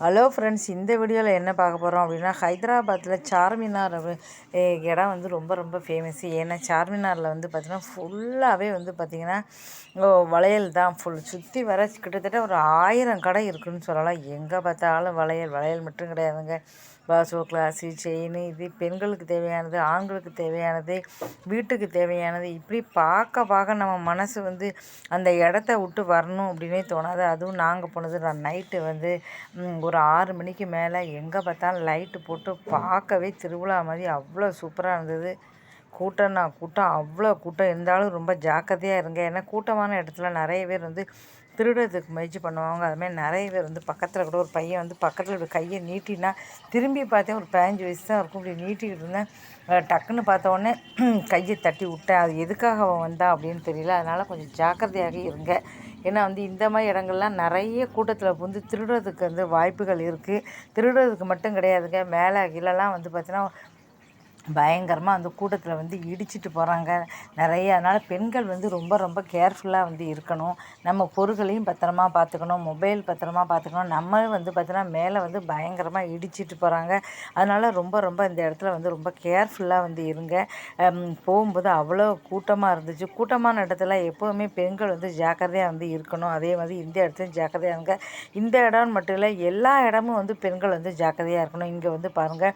Hello friends இந்த வீடியோவில் என்ன பார்க்க போகிறோம் அப்படின்னா ஹைதராபாத்தில் சார்மினார் இடம் வந்து ரொம்ப ரொம்ப ஃபேமஸ் ஏன்னா சார்மினாரில் வந்து பார்த்திங்கன்னா ஃபுல்லாகவே வந்து பார்த்திங்கன்னா வளையல் தான் ஃபுல் சுற்றி வர கிட்டத்தட்ட ஒரு ஆயிரம் கடை இருக்குதுன்னு சொல்லலாம். எங்கே பார்த்தாலும் வளையல் வளையல் மட்டும் கிடையாதுங்க. பாசோ கிளாஸு செயின் இது பெண்களுக்கு தேவையானது ஆண்களுக்கு தேவையானது வீட்டுக்கு தேவையானது. இப்படி பார்க்க பார்க்க நம்ம மனசு வந்து அந்த இடத்த விட்டு வரணும் அப்படின்னே தோணாது. அதுவும் நாங்கள் போனது நான் நைட்டு வந்து ஒரு ஆறு மணிக்கு மேலே எங்கே பார்த்தாலும் லைட்டு போட்டு பார்க்கவே திருவிழா மாதிரி அவ்வளோ சூப்பராக இருந்தது. கூட்டம்னா கூட்டம் அவ்வளோ கூட்டம். இருந்தாலும் ரொம்ப ஜாக்கிரதையாக இருங்க. ஏன்னா கூட்டமான இடத்துல நிறைய பேர் வந்து திருடுறதுக்கு முயற்சி பண்ணுவாங்க. அதுமாதிரி நிறைய பேர் வந்து பக்கத்தில் கூட ஒரு பையன் வந்து பக்கத்தில் இப்படி கையை நீட்டினா திரும்பி பார்த்தேன் ஒரு பதினஞ்சு வயசு தான் இருக்கும். இப்படி நீட்டிக்கிட்டு இருந்தேன். டக்குன்னு பார்த்தோடனே கையை தட்டி விட்டேன். அது எதுக்காக அவன் வந்தா அப்படின்னு தெரியல. அதனால் கொஞ்சம் ஜாக்கிரதையாக இருங்க. ஏன்னா வந்து இந்த மாதிரி இடங்கள்லாம் நிறைய கூட்டத்தில் வந்து திருடுறதுக்கு வந்து வாய்ப்புகள் இருக்குது திருடுறதுக்கு மட்டும் கிடையாதுங்க. மேலே கீழெல்லாம் வந்து பார்த்தீங்கன்னா பயங்கரமாக அந்த கூட்டத்தில் வந்து இடிச்சிட்டு போகிறாங்க நிறைய அதனால் பெண்கள் வந்து ரொம்ப ரொம்ப கேர்ஃபுல்லாக வந்து இருக்கணும். நம்ம பொருட்களையும் பத்திரமா பார்த்துக்கணும். மொபைல் பத்திரமா பார்த்துக்கணும். நம்ம வந்து பார்த்திங்கன்னா மேலே வந்து பயங்கரமாக இடிச்சிட்டு போகிறாங்க அதனால் ரொம்ப ரொம்ப இந்த இடத்துல வந்து ரொம்ப கேர்ஃபுல்லாக வந்து இருங்க. போகும்போது அவ்வளோ கூட்டமாக இருந்துச்சு. கூட்டமான இடத்துல எப்போவுமே பெண்கள் வந்து ஜாக்கிரதையாக வந்து இருக்கணும். அதே மாதிரி இந்த இடத்துலையும் ஜாக்கிரதையாக இருங்க. இந்த இடம்னு மட்டும் இல்லை எல்லா இடமும் வந்து பெண்கள் வந்து ஜாக்கிரதையாக இருக்கணும். இங்கே வந்து பாருங்கள்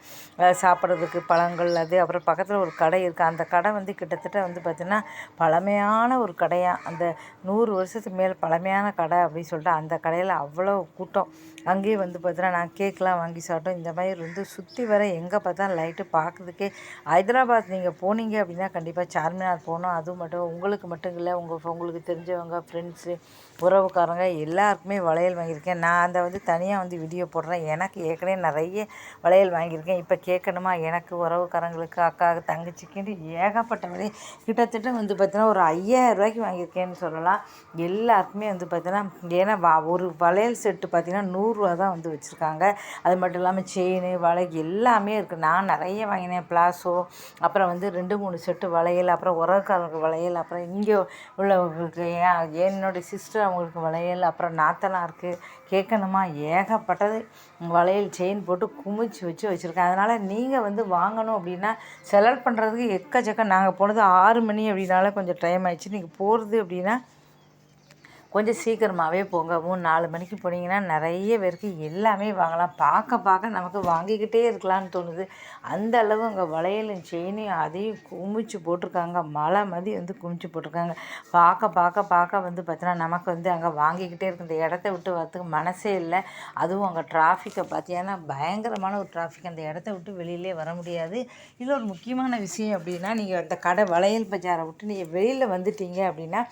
சாப்பிட்றதுக்கு பழங்கள் அது அப்புறம் பக்கத்தில் ஒரு கடை இருக்குது அந்த கடை வந்து கிட்டத்தட்ட வந்து பார்த்திங்கன்னா பழமையான ஒரு கடையாக அந்த நூறு வருஷத்துக்கு மேல் பழமையான கடை அப்படின்னு சொல்லிட்டு அந்த கடையில் அவ்வளோ கூட்டம். அங்கேயே வந்து பார்த்தீங்கன்னா நான் கேக்கெலாம் வாங்கி சாப்பிட்டோம் இந்த மாதிரி வந்து சுற்றி வர எங்கே பார்த்தா லைட்டு பார்க்குறதுக்கே ஹைதராபாத் நீங்கள் போனீங்க அப்படின்னா கண்டிப்பாக சார்மினார் போகணும். அதுவும் மட்டும் உங்களுக்கு மட்டும் இல்லை உங்கள் உங்களுக்கு தெரிஞ்சவங்க ஃப்ரெண்ட்ஸு உறவுக்காரங்க எல்லாருக்குமே வளையல் வாங்கியிருக்கேன். நான் அதை வந்து தனியாக வந்து வீடியோ போடுறேன். எனக்கு ஏற்கனவே நிறைய வளையல் வாங்கியிருக்கேன். இப்போ கேட்கணுமா? எனக்கு உறவுக்காரங்களுக்கு அக்கா தங்கச்சிக்குன்னு ஏகப்பட்ட வளையல் கிட்டத்தட்ட வந்து பார்த்தீங்கன்னா ஒரு ஐயாயிரம் ரூபாய்க்கு வாங்கியிருக்கேன்னு சொல்லலாம். எல்லாருக்குமே வந்து பார்த்தீங்கன்னா ஏன்னா வா ஒரு வளையல் செட்டு பார்த்தீங்கன்னா நூறுரூவா தான் வந்து வச்சுருக்காங்க. அது மட்டும் இல்லாமல் செயின் வளை எல்லாமே இருக்குது நான் நிறைய வாங்கினேன். பிளாஸோ அப்புறம் வந்து ரெண்டு மூணு செட்டு வளையல் அப்புறம் உறவுக்காரங்களுக்கு வளையல் அப்புறம் இங்கே உள்ளவங்களுக்கு ஏன் என்னுடைய சிஸ்டர் அவங்களுக்கு வளையல் அப்புறம் நாத்தனார் இருக்குது கேட்கணுமா? ஏகப்பட்டது. வளையல் செயின் போட்டு குமிச்சு வச்சு வச்சுருக்கேன். அதனால் நீங்கள் வந்து வாங்கணும் அப்படின்னா செலக்ட் பண்ணுறதுக்கு எக்கச்சக்கம் நாங்கள் போனது ஆறு மணி அப்படின்னால கொஞ்சம் டைம் ஆயிடுச்சு. நீங்கள் போகிறது அப்படின்னா கொஞ்சம் சீக்கிரமாகவே போங்க. மூணு நாலு மணிக்கு போனீங்கன்னா நிறைய பேருக்கு எல்லாமே வாங்கலாம். பார்க்க பார்க்க நமக்கு வாங்கிக்கிட்டே இருக்கலாம்னு தோணுது. அந்த அளவு அங்கே வளையலும் செயினையும் அதையும் குமிச்சு போட்டிருக்காங்க. மலை மாதிரி வந்து குமிச்சு போட்டிருக்காங்க. பார்க்க பார்க்க பார்க்க வந்து பார்த்தீங்கன்னா நமக்கு வந்து அங்கே வாங்கிக்கிட்டே இருக்கு. இந்த இடத்த விட்டு வரத்துக்கு மனசே இல்லை. அதுவும் அங்கே டிராஃபிக்கை பார்த்தீங்கன்னா பயங்கரமான ஒரு டிராஃபிக் அந்த இடத்த விட்டு வெளியிலே வர முடியாது. இதில் ஒரு முக்கியமான விஷயம் அப்படின்னா நீங்கள் அந்த கடை வளையல் பஜாரை விட்டு நீங்கள் வெளியில் வந்துட்டீங்க அப்படின்னா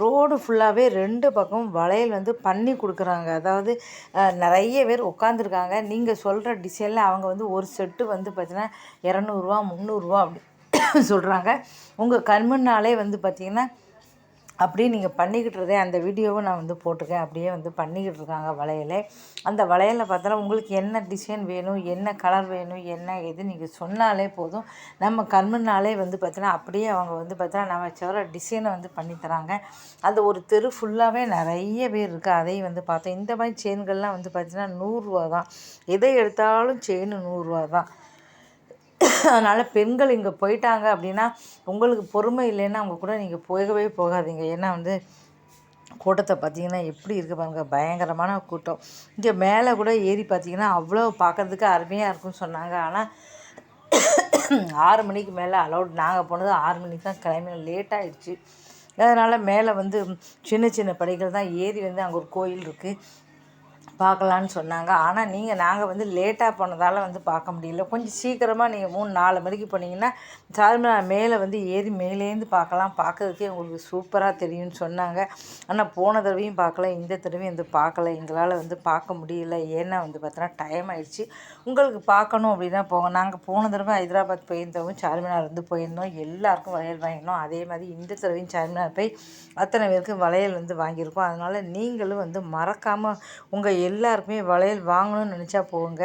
ரோடு ஃபுல்லாகவே ரெண்டு பக்கம் வளையல் வந்து பண்ணி கொடுக்குறாங்க. அதாவது நிறைய பேர் உட்காந்துருக்காங்க நீங்கள் சொல்கிற டிசைனில் அவங்க வந்து ஒரு செட்டு வந்து பார்த்தீங்கன்னா இரநூறுவா முந்நூறுரூவா அப்படி சொல்கிறாங்க உங்கள் கண்முன்னாலே வந்து பார்த்திங்கன்னா அப்படியே நீங்கள் பண்ணிக்கிட்டு இருந்தே அந்த வீடியோவை நான் வந்து போட்டிருக்கேன். அப்படியே வந்து பண்ணிக்கிட்டு இருக்காங்க வளையலை. அந்த வளையலில் பார்த்தாலும் உங்களுக்கு என்ன டிசைன் வேணும் என்ன கலர் வேணும் என்ன எது நீங்கள் சொன்னாலே போதும். நம்ம கண்முன்னாலே வந்து பார்த்தீங்கன்னா அப்படியே அவங்க வந்து பார்த்தீங்கன்னா நம்ம சொல்கிற டிசைனை வந்து பண்ணி தராங்க. அந்த ஒரு தெரு ஃபுல்லாகவே நிறைய பேர் இருக்குது அதையும் வந்து பார்த்தோம். இந்த மாதிரி செயின்கள்லாம் வந்து பார்த்தீங்கன்னா நூறுரூவா தான். எதை எடுத்தாலும் செயின் நூறுரூவா தான். அதனால் பெண்கள் இங்கே போயிட்டாங்க அப்படின்னா உங்களுக்கு பொறுமை இல்லைன்னா அவங்க கூட நீங்கள் போகவே போகாதீங்க. ஏன்னா வந்து கூட்டத்தை பார்த்தீங்கன்னா எப்படி இருக்கு பாருங்க பயங்கரமான கூட்டம். இங்கே மேலே கூட ஏறி பார்த்தீங்கன்னா அவ்வளோ பார்க்கறதுக்கு அருமையாக இருக்கும்னு சொன்னாங்க. ஆனால் ஆறு மணிக்கு மேலே அலௌட் நாங்கள் போனது ஆறு மணிக்கு தான் கிளம்பி லேட் அதனால் மேலே வந்து சின்ன சின்ன படிகள் தான் ஏறி வந்து அங்கே ஒரு கோயில் இருக்குது பார்க்கலான்னு சொன்னாங்க. ஆனால் நீங்கள் நாங்கள் வந்து லேட்டாக போனதால் வந்து பார்க்க முடியல. கொஞ்சம் சீக்கிரமாக நீங்கள் மூணு நாலு மணிக்கு போனீங்கன்னா சார்மினார் மேலே வந்து ஏறி மேலேருந்து பார்க்கலாம். பார்க்கறதுக்கே உங்களுக்கு சூப்பராக தெரியும்னு சொன்னாங்க. ஆனால் போன தடவையும் பார்க்கல. இந்த தடவையும் வந்து பார்க்கல. எங்களால் வந்து பார்க்க முடியல. ஏன்னா வந்து பார்த்தோன்னா டைம் ஆயிடுச்சு. உங்களுக்கு பார்க்கணும் அப்படின்னா போங்க. நாங்கள் போன தடவை ஹைதராபாத் போயிருந்தவங்க சார்மினார் வந்து போயிருந்தோம். எல்லாருக்கும் வளையல் வாங்கினோம் அதே மாதிரி இந்த தடவையும் சார்மினார் போய் அத்தனை பேருக்கு வளையல் வந்து வாங்கியிருக்கோம். அதனால் நீங்களும் வந்து மறக்காமல் உங்கள் எல்லாருக்குமே வளையல் வாங்கணும்னு நினச்சா போங்க.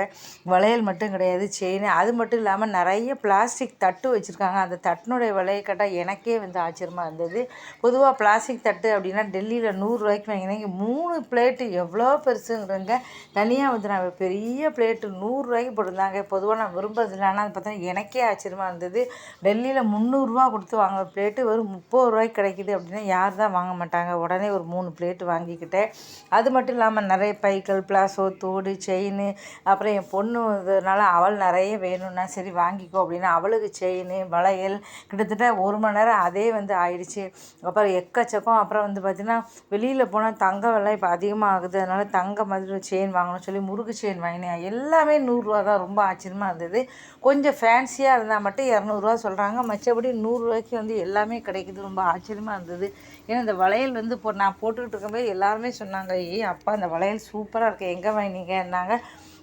வளையல் மட்டும் கிடையாது செயின் அது மட்டும் இல்லாமல் நிறைய பிளாஸ்டிக் தட்டு வச்சுருக்காங்க. அந்த தட்டினுடைய விலையை கேட்டால் எனக்கே வந்து ஆச்சரியமாக இருந்தது. பொதுவாக பிளாஸ்டிக் தட்டு அப்படின்னா டெல்லியில் நூறுரூவாய்க்கு வாங்கினேன். இங்கே மூணு பிளேட்டு எவ்வளோ பெருசுங்கிறங்க. தனியாக வந்து நான் பெரிய பிளேட்டு நூறுரூவாய்க்கு போட்டிருந்தாங்க. பொதுவாக நான் விரும்புறதில்லை. ஆனால் அது பார்த்தா எனக்கே ஆச்சரியமாக இருந்தது. டெல்லியில் முந்நூறுரூவா கொடுத்து வாங்குற பிளேட்டு வெறும் முப்பது ரூபாய்க்கு கிடைக்கிது அப்படின்னா யார் தான் வாங்க மாட்டாங்க. உடனே ஒரு மூணு பிளேட்டு வாங்கிக்கிட்டேன். அது மட்டும் இல்லாமல் நிறைய பைக்கள் பிளாசோ தோடு செயின் அப்புறம் என் பொண்ணு இதனால் அவள் நிறைய வேணும்னா சரி வாங்கிக்கோ அப்படின்னா அவளுக்கு செயின் வளையல் கிட்டத்தட்ட ஒரு மணி நேரம் அதே வந்து ஆயிடுச்சு. அப்புறம் எக்கச்சக்கம். அப்புறம் வந்து பார்த்திங்கன்னா வெளியில் போனால் தங்க விலை இப்போ அதிகமாக ஆகுது அதனால் தங்க மாதிரி செயின் வாங்கணும்னு சொல்லி முறுக்கு செயின் வாங்கினேன். எல்லாமே நூறுரூவா தான். ரொம்ப ஆச்சரியமாக இருந்தது. கொஞ்சம் ஃபேன்சியாக இருந்தால் மட்டும் இரநூறுவா சொல்கிறாங்க மற்றபடி நூறுரூவாய்க்கு வந்து எல்லாமே கிடைக்குது. ரொம்ப ஆச்சரியமாக இருந்தது. ஏன்னா இந்த வளையல் வந்து இப்போ நான் போட்டுக்கிட்டு இருக்கும்போது எல்லாருமே சொன்னாங்க ஏய் அப்பா அந்த வளையல் சூப்பராக இருக்குது எங்கே வாங்கினீங்கன்னாங்க.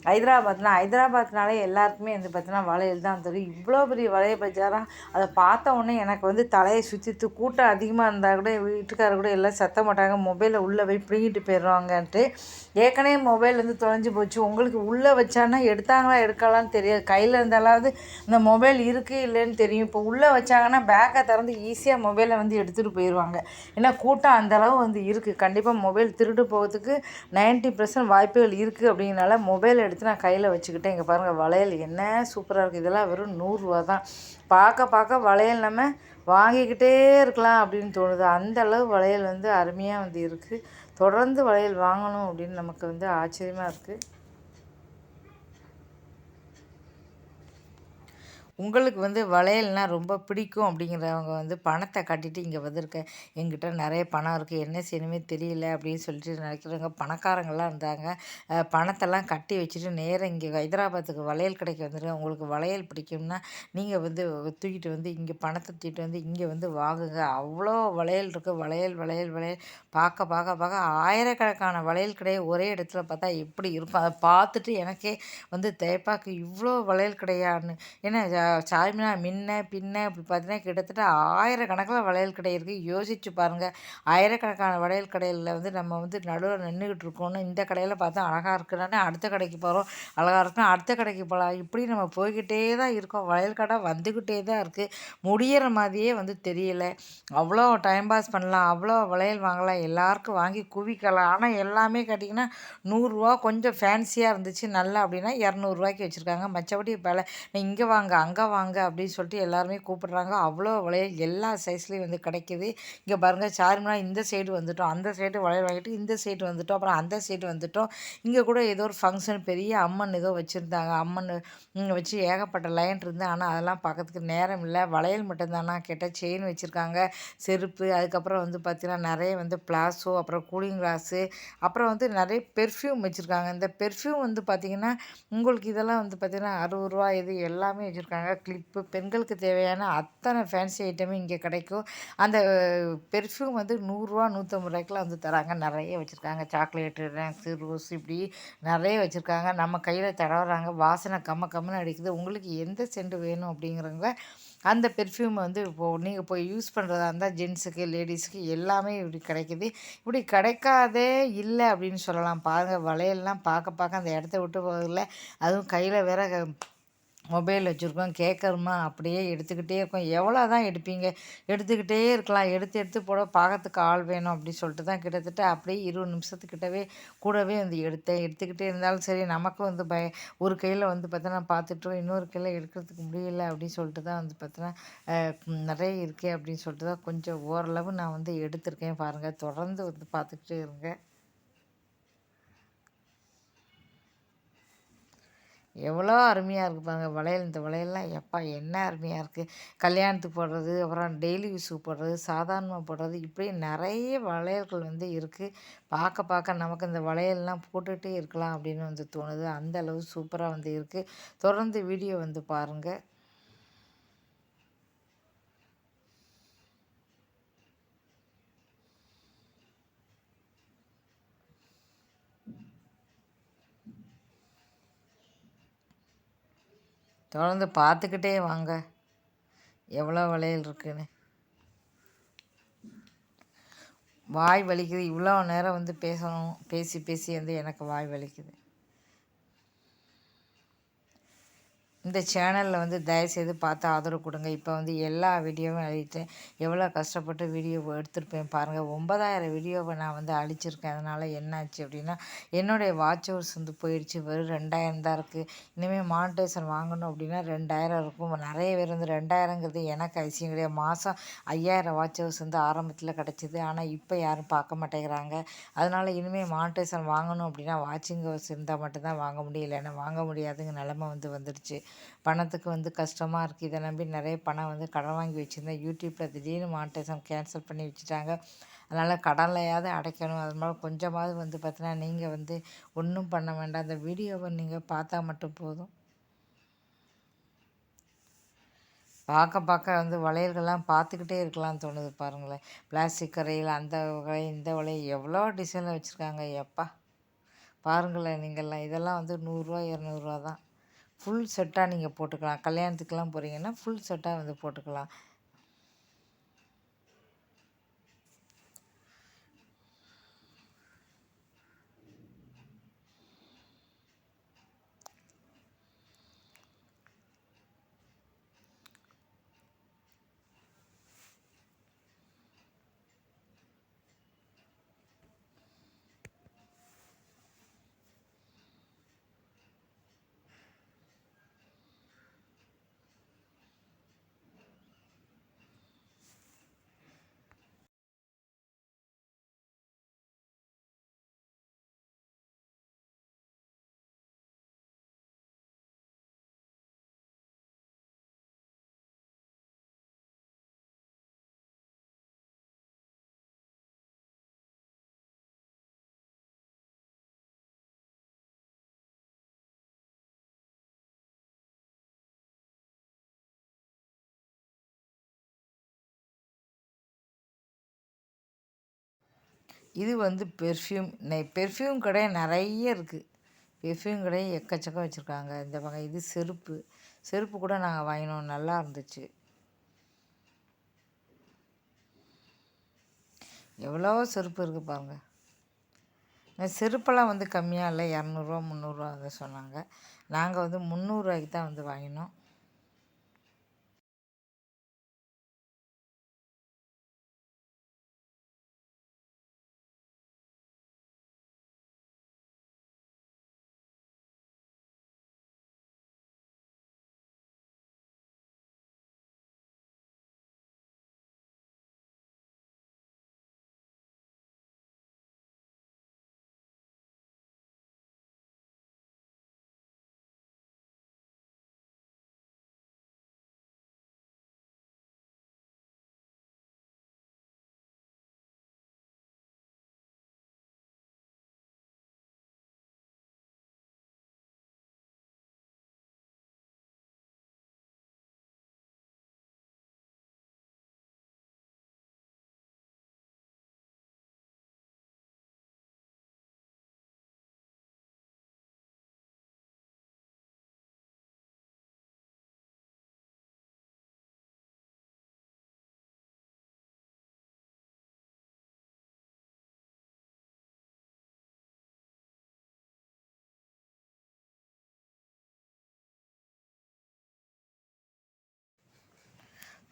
ஹைதராபாத்னா ஹைதராபாத்னாலே எல்லாருக்குமே வந்து பார்த்தீங்கன்னா வளையல் தான் தெரியும். இவ்வளோ பெரிய வளையல் பஜாராக அதை பார்த்த உடனே எனக்கு வந்து தலையை சுற்றிட்டு கூட்டம் அதிகமாக இருந்தால் கூட வீட்டுக்காரர் கூட எல்லாம் சத்த மாட்டாங்க. மொபைலில் உள்ளே போய் பிடிங்கிட்டு போயிடுவாங்கன்ட்டு. ஏற்கனவே மொபைல் வந்து தொலைஞ்சு போச்சு. உங்களுக்கு உள்ளே வச்சானா எடுத்தாங்களா எடுக்கலான்னு தெரியாது. கையில் இருந்தாலாவது இந்த மொபைல் இருக்குது இல்லைன்னு தெரியும். இப்போ உள்ளே வச்சாங்கன்னா பேக்கை திறந்து ஈஸியாக மொபைலை வந்து எடுத்துகிட்டு போயிடுவாங்க. ஏன்னா கூட்டம் அந்தளவு வந்து இருக்குது கண்டிப்பாக மொபைல் திருட்டு போகிறதுக்கு நைன்ட்டி பர்சன்ட் வாய்ப்புகள் இருக்குது அப்படிங்கிறனால மொபைல் எடுத்து நான் கையில் வச்சுக்கிட்டேன். இங்கே பாருங்கள் வளையல் என்ன சூப்பராக இருக்குது இதெல்லாம் வெறும் நூறுரூவா தான். பார்க்க பார்க்க வளையல் நம்ம வாங்கிக்கிட்டே இருக்கலாம் அப்படின்னு தோணுது. அந்த அளவு வளையல் வந்து அருமையாக வந்து இருக்குது தொடர்ந்து வளையல் வாங்கணும் அப்படின்னு நமக்கு வந்து ஆச்சரியமாக இருக்குது உங்களுக்கு வந்து வளையல்னால் ரொம்ப பிடிக்கும் அப்படிங்கிறவங்க வந்து பணத்தை கட்டிட்டு இங்கே வந்திருக்க எங்கிட்ட நிறைய பணம் இருக்குது என்ன செய்யணுமே தெரியல அப்படின்னு சொல்லிட்டு நினைக்கிறவங்க பணக்காரங்களாம் இருந்தாங்க. பணத்தெல்லாம் கட்டி வச்சுட்டு நேராக இங்கே ஹைதராபாத்துக்கு வளையல் கடைக்கு வந்துருங்க. உங்களுக்கு வளையல் பிடிக்கும்னா நீங்கள் வந்து தூக்கிட்டு வந்து இங்கே பணத்தை தூக்கிட்டு வந்து இங்கே வந்து வாங்குங்க. அவ்வளோ வளையல் இருக்குது வளையல் வளையல் வளையல். பார்க்க பார்க்க பார்க்க ஆயிரக்கணக்கான வளையல் கடையை ஒரே இடத்துல பார்த்தா எப்படி இருக்கும்? அதை பார்த்துட்டு எனக்கே வந்து தேப்பாக்கு இவ்வளோ வளையல் கிடையான்னு. ஏன்னா சார்மினா முன்ன பின்ன இப்படி பார்த்தீங்கன்னா கிட்டத்தட்ட ஆயிரக்கணக்கில் வளையல் கடை இருக்குது யோசிச்சு பாருங்கள் ஆயிரக்கணக்கான வளையல் கடையில் வந்து நம்ம வந்து நடுவில் நின்றுக்கிட்டு இருக்கோன்னு இந்த கடையில் பார்த்தா அழகாக இருக்குன்னா அடுத்த கடைக்கு போகிறோம் அழகாக இருக்கும் அடுத்த கடைக்கு போகலாம். இப்படி நம்ம போய்கிட்டே தான் இருக்கோம். வளையல் கடை வந்துக்கிட்டே தான் இருக்குது முடியிற மாதிரியே வந்து தெரியல. அவ்வளோ டைம் பாஸ் பண்ணலாம். அவ்வளோ வளையல் வாங்கலாம். எல்லாருக்கும் வாங்கி குவிக்கலாம். ஆனால் எல்லாமே கேட்டிங்கன்னா நூறுரூவா கொஞ்சம் ஃபேன்சியாக இருந்துச்சு. நல்லா அப்படின்னா இரநூறுவாய்க்கு வச்சுருக்காங்க. மற்றபடி பல இங்கே வாங்க. அங்கே அங்கே வாங்க அப்படின்னு சொல்லிட்டு எல்லாருமே கூப்பிடுறாங்க. அவ்வளோ வளையல் எல்லா சைஸ்லேயும் வந்து கிடைக்கிது. இங்கே பாருங்கள் சார்மினா இந்த சைடு வந்துட்டோம். அந்த சைடு வளையல் வாங்கிட்டு இந்த சைடு வந்துட்டோம். அப்புறம் அந்த சைடு வந்துட்டோம். இங்கே கூட ஏதோ ஒரு ஃபங்க்ஷன் பெரிய அம்மன் ஏதோ வச்சுருந்தாங்க. அம்மன் இங்கே வச்சு ஏகப்பட்ட லைன் இருந்தேன் ஆனால் அதெல்லாம் பார்க்கறதுக்கு நேரம் இல்லை. வளையல் மட்டும்தானா கேட்டால் செயின் வச்சுருக்காங்க. செருப்பு அதுக்கப்புறம் வந்து பார்த்திங்கன்னா நிறைய வந்து பிளாஸோ அப்புறம் கூலிங் கிளாஸு அப்புறம் வந்து நிறைய பெர்ஃப்யூம் வச்சுருக்காங்க. இந்த பெர்ஃப்யூம் வந்து பார்த்திங்கன்னா உங்களுக்கு இதெல்லாம் வந்து பார்த்திங்கன்னா அறுபது ரூபா இது எல்லாமே வச்சுருக்காங்க. கிளிப்பு பெண்களுக்கு தேவையான அத்தனை ஃபேன்சி ஐட்டமும் இங்கே கிடைக்கும். அந்த பெர்ஃப்யூம் வந்து நூறுரூவா நூற்றம்பது ரூபாய்க்குலாம் வந்து தராங்க. நிறைய வச்சுருக்காங்க. சாக்லேட்டு ரேங்க்ஸு ரோஸ் இப்படி நிறைய வச்சுருக்காங்க. நம்ம கையில் தடவுறாங்க. வாசனை கம்ம கம்முன்னு அடிக்குது. உங்களுக்கு எந்த சென்ட் வேணும் அப்படிங்கிறவங்க அந்த பெர்ஃப்யூம் வந்து இப்போது நீங்கள் போய் யூஸ் பண்ணுறதா இருந்தால் ஜென்ஸுக்கு லேடிஸுக்கு எல்லாமே இப்படி கிடைக்கிது. இப்படி கிடைக்காதே இல்லை அப்படின்னு சொல்லலாம். பாருங்கள் வளையல்லாம் பார்க்க பார்க்க அந்த இடத்த விட்டு போகல அதுவும் கையில் வேற மொபைல் வச்சுருக்கோம் கேட்குறோமா அப்படியே எடுத்துக்கிட்டே இருக்கோம். எவ்வளோ தான் எடுப்பீங்க? எடுத்துக்கிட்டே இருக்கலாம். எடுத்து எடுத்து போட பார்க்கறதுக்கு ஆள் வேணும் அப்படின்னு சொல்லிட்டு தான் கிட்டத்தட்ட அப்படியே இருபது நிமிஷத்துக்கிட்டவே கூடவே வந்து எடுத்தேன். எடுத்துக்கிட்டே இருந்தாலும் சரி நமக்கும் வந்து பய ஒரு கையில் வந்து பார்த்தோன்னா பார்த்துட்டோம் இன்னொரு கையில் எடுக்கிறதுக்கு முடியல அப்படின்னு சொல்லிட்டு தான் வந்து பார்த்தோன்னா நிறைய இருக்கே அப்படின்னு சொல்லிட்டு தான் கொஞ்சம் ஓரளவு நான் வந்து எடுத்திருக்கேன் பாருங்கள் தொடர்ந்து வந்து பார்த்துக்கிட்டே இருங்க. எவ்வளோ அருமையாக இருக்குது பாருங்கள் வளையல் இந்த வளையல்லாம் எப்பா என்ன அருமையாக இருக்குது கல்யாணத்துக்கு போடுறது அப்புறம் டெய்லி யூஸுக்கு போடுறது சாதாரணமாக போடுறது இப்படி நிறைய வளையல்கள் வந்து இருக்குது பார்க்க பார்க்க நமக்கு இந்த வளையல்லாம் போட்டுகிட்டே இருக்கலாம் அப்படின்னு வந்து தோணுது. அந்த அளவு சூப்பராக வந்து இருக்குது தொடர்ந்து வீடியோ வந்து பாருங்கள் தொடர்ந்து பார்த்துக்கிட்டே வாங்க. எவ்வளோ வளையல் இருக்குன்னு. வாய் வலிக்குது. இவ்வளோ நேரம் வந்து பேசணும் பேசி பேசி வந்து எனக்கு வாய் வலிக்குது. இந்த சேனலில் வந்து தயவுசெய்து பார்த்து ஆதரவு கொடுங்க. இப்போ வந்து எல்லா வீடியோவும் அழித்தேன் எவ்வளோ கஷ்டப்பட்டு வீடியோ எடுத்திருப்பேன் பாருங்கள் ஒன்பதாயிரம் வீடியோவை நான் வந்து அழிச்சிருக்கேன். அதனால் என்னாச்சு அப்படின்னா என்னுடைய வாட்ச் ஹவர்ஸ் வந்து போயிடுச்சு. வெறும் ரெண்டாயிரம் தான் இருக்குது இனிமேல் மானிட்டேஷன் வாங்கணும் அப்படின்னா ரெண்டாயிரம் இருக்கும். நிறைய பேர் வந்து ரெண்டாயிரங்கிறது எனக்கு ஐசியம் கிடையாது. மாதம் ஐயாயிரம் வாட்ச் ஹவர்ஸ் வந்து ஆரம்பத்தில் கிடச்சிது. ஆனால் இப்போ யாரும் பார்க்க மாட்டேங்கிறாங்க. அதனால் இனிமேல் மானிட்டேஷன் வாங்கணும் அப்படின்னா வாட்சிங் ஹவர்ஸ் இருந்தால் மட்டும்தான் வாங்க முடியல. இல்லைன்னா வாங்க முடியாதுங்க நிலமை வந்து வந்துடுச்சு. பணத்துக்கு வந்து கஷ்டமாக இருக்குது இதை நம்பி நிறைய பணம் வந்து கடன் வாங்கி வச்சுருந்தேன். யூடியூப்பில் திடீர்னு மானிட்டேஷன் கேன்சல் பண்ணி வச்சுட்டாங்க. அதனால் கடன்லையாவது அடைக்கணும். அது மாதிரி கொஞ்சமாவது வந்து பார்த்தீங்கன்னா நீங்கள் வந்து ஒன்றும் பண்ண வேண்டாம். அந்த வீடியோவை நீங்கள் பார்த்தா மட்டும் போதும். பார்க்க பார்க்க வந்து வளையல்கள்லாம் பார்த்துக்கிட்டே இருக்கலாம்னு தோணுது பாருங்களேன். பிளாஸ்டிக் கரையில் அந்த வகை இந்த வலை எவ்வளோ டிசைனில் வச்சுருக்காங்க. எப்பா. பாருங்களேன் நீங்கள்லாம். இதெல்லாம் வந்து நூறுரூவா இரநூறுவா தான். ஃபுல் செட்டாக நீங்கள் போட்டுக்கலாம். கல்யாணத்துக்கெலாம் போகிறீங்கன்னா ஃபுல் செட்டாக வந்து போட்டுக்கலாம். இது வந்து பெர்ஃப்யூம் பெர்ஃப்யூம் கடை நிறைய இருக்குது பெர்ஃப்யூம் கடை எக்கச்சக்கம் வச்சுருக்காங்க. இந்த வகை இது செருப்பு. செருப்பு கூட நாங்கள் வாங்கினோம். நல்லா இருந்துச்சு. எவ்வளோ செருப்பு இருக்குது பாருங்கள் செருப்பெல்லாம் வந்து கம்மியாக இல்லை. இரநூறுவா முந்நூறுரூவா சொன்னாங்க. நாங்கள் வந்து முந்நூறுரூவாய்க்கு தான் வந்து வாங்கினோம்.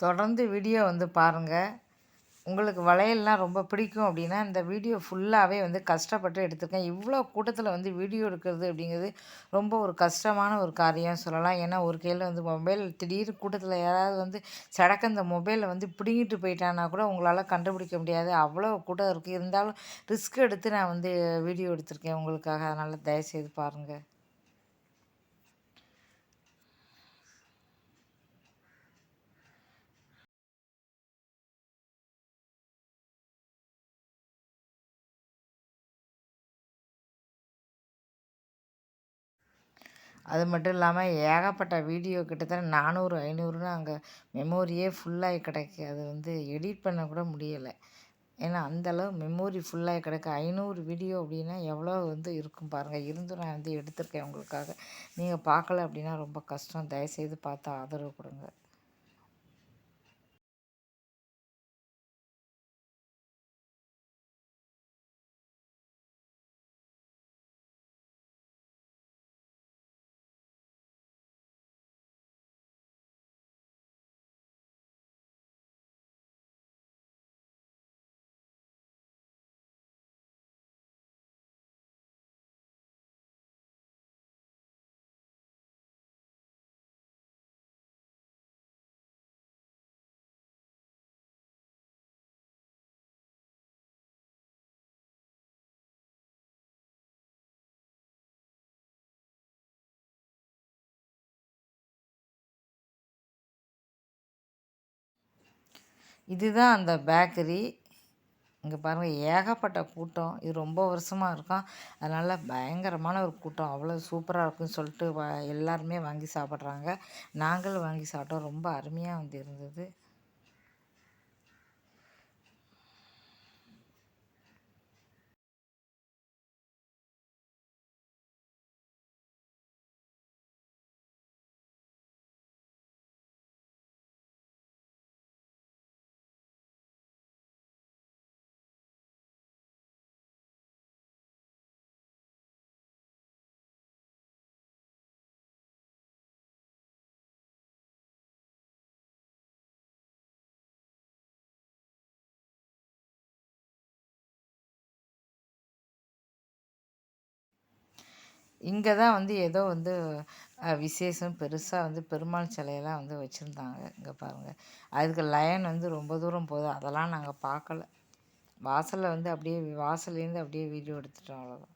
தொடர்ந்து வீடியோ வந்து பாருங்கள் உங்களுக்கு வளையல்லாம் ரொம்ப பிடிக்கும் அப்படின்னா இந்த வீடியோ ஃபுல்லாகவே வந்து கஷ்டப்பட்டு எடுத்திருக்கேன். இவ்வளோ கூட்டத்தில் வந்து வீடியோ எடுக்கிறது அப்படிங்கிறது ரொம்ப ஒரு கஷ்டமான ஒரு காரியம் சொல்லலாம். ஏன்னா ஒரு கையில் வந்து மொபைல் திடீர் கூட்டத்தில் யாராவது வந்து சடக்க இந்த மொபைலை வந்து பிடிங்கிட்டு போயிட்டான்னா கூட உங்களால் கண்டுபிடிக்க முடியாது. அவ்வளோ கூட்டம் இருக்குது இருந்தாலும் ரிஸ்க் எடுத்து நான் வந்து வீடியோ எடுத்திருக்கேன் உங்களுக்காக. அதனால் தயவுசெய்து பாருங்கள் அது மட்டும் இல்லாமல் ஏகப்பட்ட வீடியோ கிட்டத்தட்ட நானூறு ஐநூறுன்னு அங்கே மெமோரியே ஃபுல்லாகி கிடக்கு. அது வந்து எடிட் பண்ண கூட முடியலை. ஏன்னா அந்தளவு மெமோரி ஃபுல்லாகி கிடக்கு. ஐநூறு வீடியோ அப்படின்னா எவ்வளோ வந்து இருக்கும் பாருங்கள் இருந்தும் நான் வந்து எடுத்திருக்கேன் உங்களுக்காக. நீங்கள் பார்க்கல அப்படின்னா ரொம்ப கஷ்டம். தயவுசெய்து பார்த்து ஆதரவு கொடுங்க. இதுதான் அந்த பேக்கரி. இங்கே பாருங்கள் ஏகப்பட்ட கூட்டம். இது ரொம்ப வருஷமாக இருக்கும். அதனால் பயங்கரமான ஒரு கூட்டம். அவ்வளோ சூப்பராக இருக்குன்னு சொல்லிட்டு வ எல்லாருமே வாங்கி சாப்பிட்றாங்க. நாங்களும் வாங்கி சாப்பிட்டோம். ரொம்ப அருமையாக வந்து இருந்தது. இங்கே தான் வந்து ஏதோ வந்து விசேஷம் பெருசாக வந்து பெருமாள் சிலையெல்லாம் வந்து வச்சுருந்தாங்க. இங்கே பாருங்கள் அதுக்கு லைன் வந்து ரொம்ப தூரம் போகுது. அதெல்லாம் நாங்கள் பார்க்கல வாசலில் வந்து அப்படியே வாசல்லேருந்து அப்படியே வீடியோ எடுத்துட்டோம் அவ்வளோதான்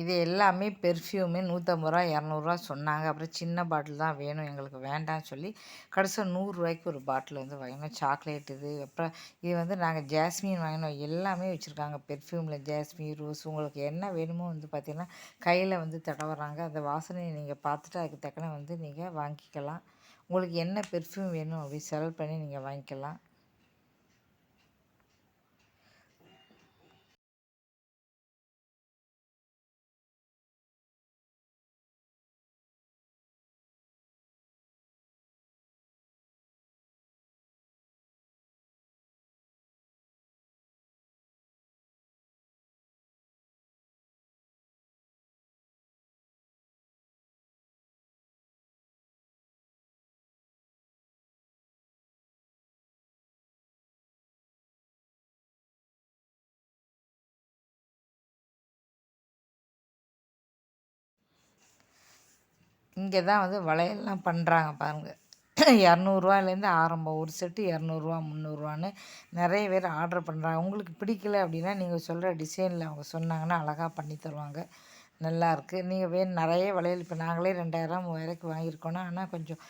இது எல்லாமே பெர்ஃப்யூமு நூற்றம்பது ரூபா இரநூறுவா சொன்னாங்க. அப்புறம் சின்ன பாட்டில் தான் வேணும் எங்களுக்கு வேண்டாம்னு சொல்லி கடைசியாக நூறுரூவாய்க்கு ஒரு பாட்டில் வந்து வாங்கினோம். சாக்லேட் இது அப்புறம் இது வந்து நாங்கள் ஜாஸ்மின் வாங்கினோம். எல்லாமே வச்சுருக்காங்க. பெர்ஃப்யூமில் ஜாஸ்மின் ரோஸ் உங்களுக்கு என்ன வேணுமோ வந்து பார்த்திங்கன்னா கையில் வந்து தடவுறாங்க. அந்த வாசனையை நீங்கள் பார்த்துட்டு அதுக்கு தக்கன வந்து நீங்கள் வாங்கிக்கலாம். உங்களுக்கு என்ன பெர்ஃப்யூம் வேணும் அப்படி செலக்ட் பண்ணி நீங்கள் வாங்கிக்கலாம். இங்கே தான் வந்து வளையல்லாம் பண்ணுறாங்க பாருங்கள் இரநூறுவாயிலேருந்து ஆரம்பம் ஒரு செட்டு இரநூறுவா முந்நூறுரூவான்னு நிறைய பேர் ஆர்டர் பண்ணுறாங்க உங்களுக்கு பிடிக்கல அப்படின்னா நீங்கள் சொல்கிற டிசைனில் அவங்க சொன்னாங்கன்னா அழகாக பண்ணி தருவாங்க. நல்லாயிருக்கு நீங்கள் வேணும் நிறைய வளையல் இப்போ நாங்களே ரெண்டாயிரம் மூவாயிரக்கு வாங்கியிருக்கோன்னா ஆனால் கொஞ்சம்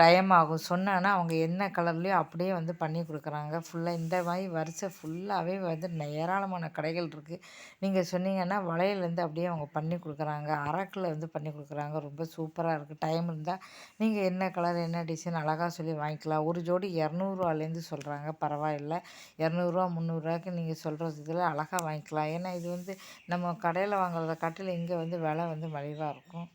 டைம் ஆகும். சொன்னேன்னா அவங்க என்ன கலர்லேயோ அப்படியே வந்து பண்ணி கொடுக்குறாங்க. ஃபுல்லாக இந்த மாதிரி வரிசை ஃபுல்லாகவே வந்து ஏராளமான கடைகள் இருக்குது நீங்கள் சொன்னீங்கன்னா வளையலேருந்து அப்படியே அவங்க பண்ணி கொடுக்குறாங்க. அரக்கில் வந்து பண்ணி கொடுக்குறாங்க. ரொம்ப சூப்பராக இருக்குது டைம் இருந்தால் நீங்கள் என்ன கலர் என்ன டிசைன் அழகாக சொல்லி வாங்கிக்கலாம். ஒரு ஜோடி இரநூறுவாலேருந்து சொல்கிறாங்க பரவாயில்ல. இரநூறுவா முந்நூறுரூவாய்க்கு நீங்கள் சொல்கிற இதில் அழகாக வாங்கிக்கலாம். ஏன்னா இது வந்து நம்ம கடையில் வாங்குறத காட்டில் இங்கே வந்து விலை வந்து மலிவாக இருக்கும்.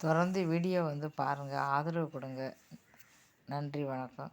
தொடர்ந்து வீடியோ வந்து பாருங்கள் ஆதரவு கொடுங்க. நன்றி வணக்கம்.